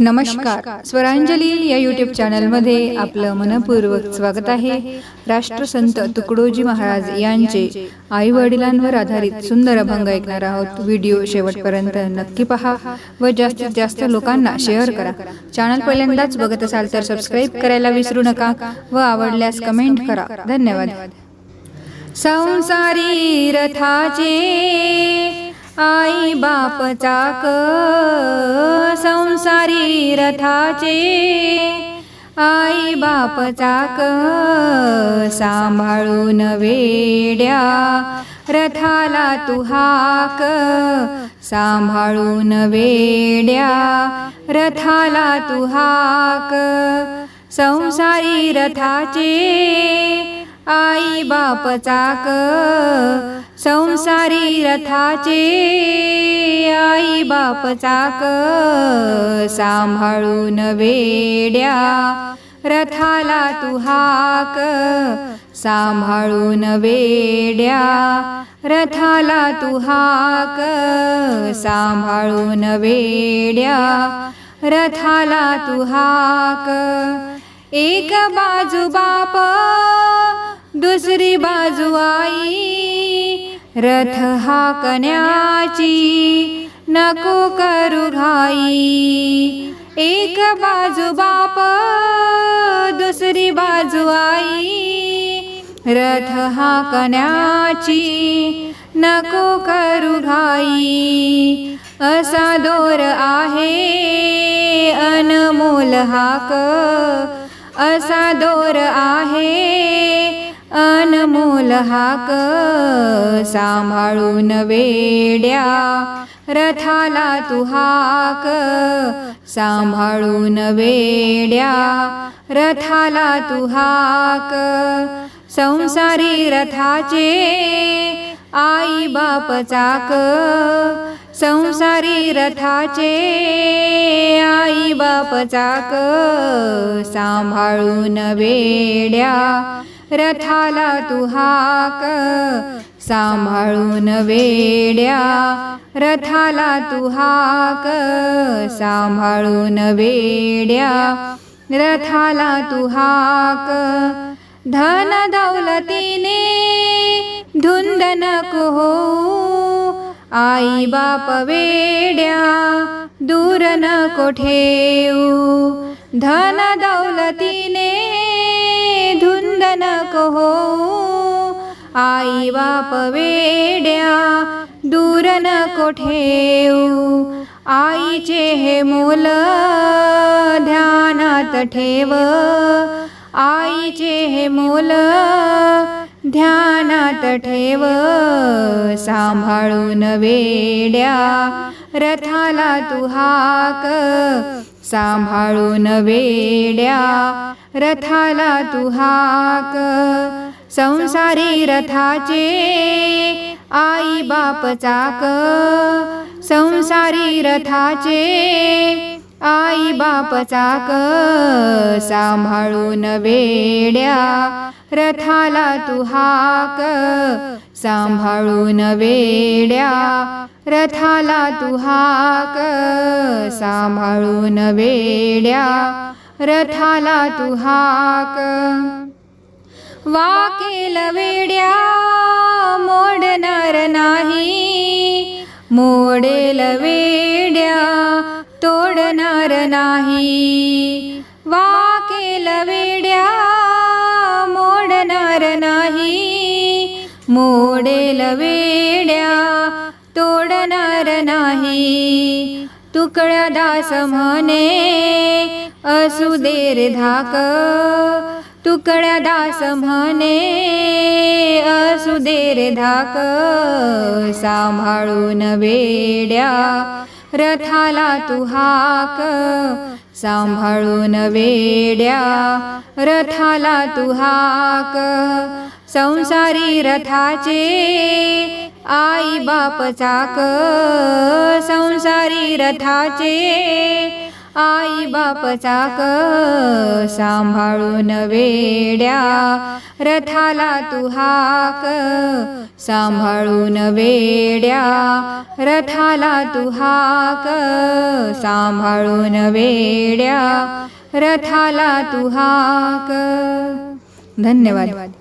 नमस्कार. स्वरांजली या यूट्यूब चॅनलमध्ये आपलं मनपूर्वक स्वागत आहे. राष्ट्रसंत तुकडोजी महाराज यांचे आई वडिलांवर आधारित सुंदर अभंग ऐकणार आहोत. व्हिडिओ शेवटपर्यंत नक्की पहा व जास्तीत जास्त लोकांना शेअर करा. चॅनल पहिल्यांदाच बघत असाल तर सबस्क्राईब करायला विसरू नका व आवडल्यास कमेंट करा. धन्यवाद. संसारी रथाचे आई बाप चाक रथाचे आई बाप चाक सांभाळून वेड्या रथाला तू हाक सांभाळून वेड्या रथाला तू हाक. संसारी रथाचे आई बाप चाक संसारी रथाचे आई बाप चाक सांभाळून वेड्या रथाला तू हाक सांभाळून वेड्या रथाला तू हाक सांभाळून वेड्या रथाला तू हाक. एक बाजू बाप दुसरी बाजू आई रथ हाकण्याची नको करू घाई. एक बाजू बाप दुसरी बाजू आई रथ हाकण्याची नको करू घाई. असा दोर आहे अनमोल हाक. असा दोर आहे अनमोल हाक सांभाळून वेड्या रथाला तू हाक सांभाळून वेड्या रथाला तू हाक संसारी रथाचे आई बाप चाक संसारी रथाचे आई बाप चाक सांभाळून वेड्या रथाला तुहाक सांभाळून वेड्या रथाला तुहाक सांभाळून वेड्या रथाला तुहाक धन दौलतीने धुंद नको हो आई बाप वेड्या दूर नको ठेऊ धन दौलतीने धुंद नको हो। आई बाप वेड्या दूर नको ठेवू हो? आईचे हे मोल ध्यानात ठेव। आईचे हे मोल ध्यानात ठेव सांभाळून वेड्या रथाला तू हाक सांभाळून वेड्या रथाला तू हाक. संसारी रथाचे आई बाप चाक संसारी रथाचे आई बापचा क सांभाळून वेड्या रथाला तू हाक. सांभाळून वेड्या रथाला तू हाक. सांभाळून वेड्या रथाला तू हाक. वाकेल वेड्या मोडणार नाही. मोडेल वेड्या करणार नाही. वाकेल वेड्या मोडणार नाही. मोडेल वेड्या तोडणार नाही. तुकड्या दास म्हणे असू दे रे धाक. तुकड्या दास म्हणे असू दे रे धाक. सांभाळून वेड्या रथाला तू हाक सांभाळून वेड्या रथाला तू हाक. संसारी रथाचे आई बाप चाक संसारी रथाचे आई बापचा क सांभाळून वेड्या रथाला तू हाक. सांभाळून वेड्या रथाला तू हाक. सांभाळून वेड्या रथाला तू हाक. धन्यवाद.